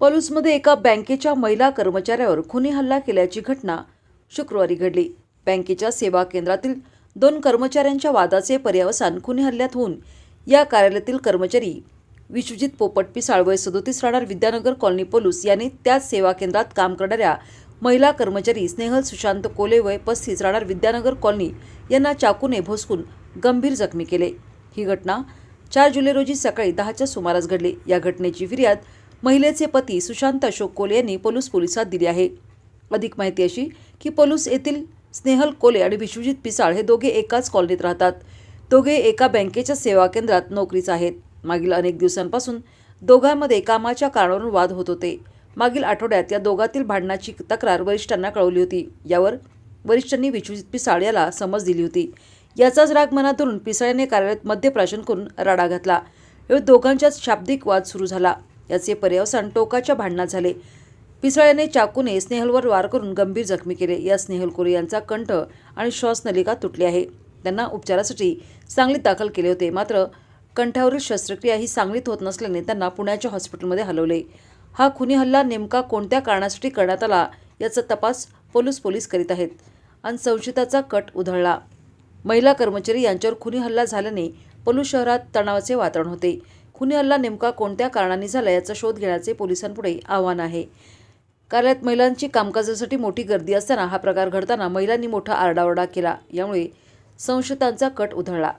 पलूसमध्ये एका बँकेच्या महिला कर्मचाऱ्यावर खुनी हल्ला केल्याची घटना शुक्रवारी घडली. बँकेच्या सेवा केंद्रातील दोन कर्मचाऱ्यांच्या वादाचे पर्यावसान खुनी हल्ल्यात होऊन या कार्यालयातील कर्मचारी विश्वजित पोपट पिसाळ वय सदोतीस राहणार विद्यानगर कॉलनी पोलूस यांनी त्याच सेवा केंद्रात काम करणाऱ्या महिला कर्मचारी स्नेहल सुशांत कोले वय पस्तीस राहणार विद्यानगर कॉलनी यांना चाकूने भोसकून गंभीर जखमी केले. ही घटना चार जुलै रोजी सकाळी दहाच्या सुमारास घडली. या घटनेची फिर्याद महिलेचे पती सुशांत अशोक कोले यांनी पलूस पोलिसात दिली आहे. अधिक माहिती अशी की पलूस येथील स्नेहल कोले आणि विश्वजित पिसाळ हे दोघे एकाच कॉलनीत राहतात. दोघे एका बँकेच्या सेवा केंद्रात नोकरीच आहेत. मागील अनेक दिवसांपासून दोघांमध्ये कामाच्या कारणावरून वाद होत होते. मागील आठवड्यात या दोघातील भांडणाची तक्रार वरिष्ठांना कळवली होती. यावर वरिष्ठांनी विश्वजित पिसाळ याला समज दिली होती. याचाच राग मनात धरून पिसाळ्याने कार्यालयात मद्यप्राशन करून राडा घातला. या दोघांच्याच शाब्दिक वाद सुरू झाला. याचे पर्यवसान टोकाच्या भांडणात झाले. पिसळ्याने चाकूने स्नेहलवर वार करून गंभीर जखमी केले. या स्नेहल कोरे यांचा कंठ आणि श्वासनलिका तुटली आहे. त्यांना उपचारासाठी सांगलीत दाखल केले होते. मात्र कंठावरील शस्त्रक्रिया ही सांगलीत होत नसल्याने त्यांना पुण्याच्या हॉस्पिटलमध्ये हलवले. हा खुनी हल्ला नेमका कोणत्या कारणासाठी करण्यात आला याचा तपास पोलीस पोलीस करीत आहेत. आणि संशयिताचा कट उधळला. महिला कर्मचारी यांच्यावर खुनी हल्ला झाल्याने पलूस शहरात तणावाचे वातावरण होते. खुनी हल्ला नेमका कोणत्या कारणाने झाला याचा शोध घेण्याचे पोलिसांपुढे आव्हान आहे. कार्यालयात महिलांची कामकाजासाठी मोठी गर्दी असताना हा प्रकार घडताना महिलांनी मोठा आरडाओरडा केला. यामुळे संशयितांचा कट उधळला.